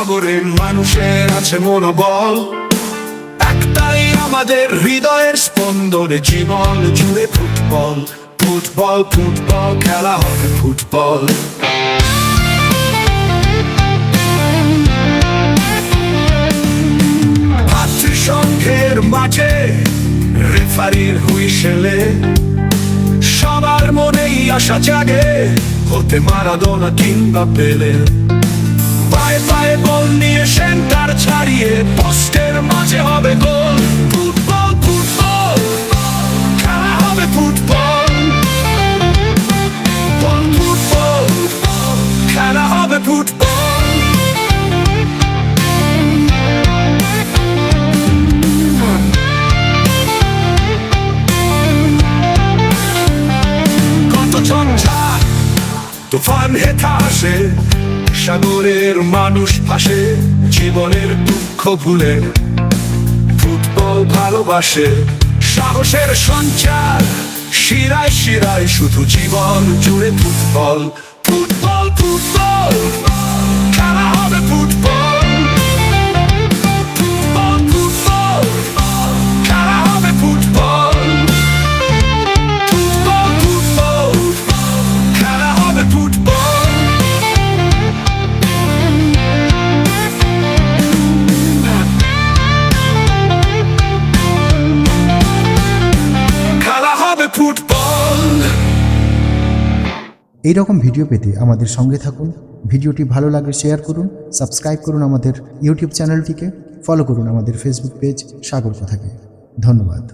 সাগরের মানুষের আছে মনোবল। একটাই আমাদের হৃদয়ের স্পন্দনে জীবন জুড়ে ফুটবল। ফুটবল ফুটবল, খেলা হবে ফুটবল। সংঘের মাঝে রেফারির হুইসেলে সবার মনেই আশা জাগে। হতে মারাদোনা কিংবা পেলে ছাড়িয়ে পোস্টের মাঝে হবে গোল। Football football. খেলা হবে ফুটবল। বল ফুটবল। খেলা হবে ফুটবল। কত ঝঞ্ঝা তুফান হেথা আসে, সাগরের মানুষ ভাসে। জীবনের দুঃখ ভুলে ফুটবল ভালোবাসে। সাহসের সঞ্চার শিরায় শিরায় শুধু জীবন জুড়ে ফুটবল ফুটবল এই রকম ভিডিও পেতে আমাদের সঙ্গে থাকুন। ভিডিওটি ভালো লাগলে শেয়ার করুন সাবস্ক্রাইব করুন আমাদের ইউটিউব চ্যানেলটিকে ফলো করুন আমাদের ফেসবুক পেজ সাগর কথাকে ধন্যবাদ।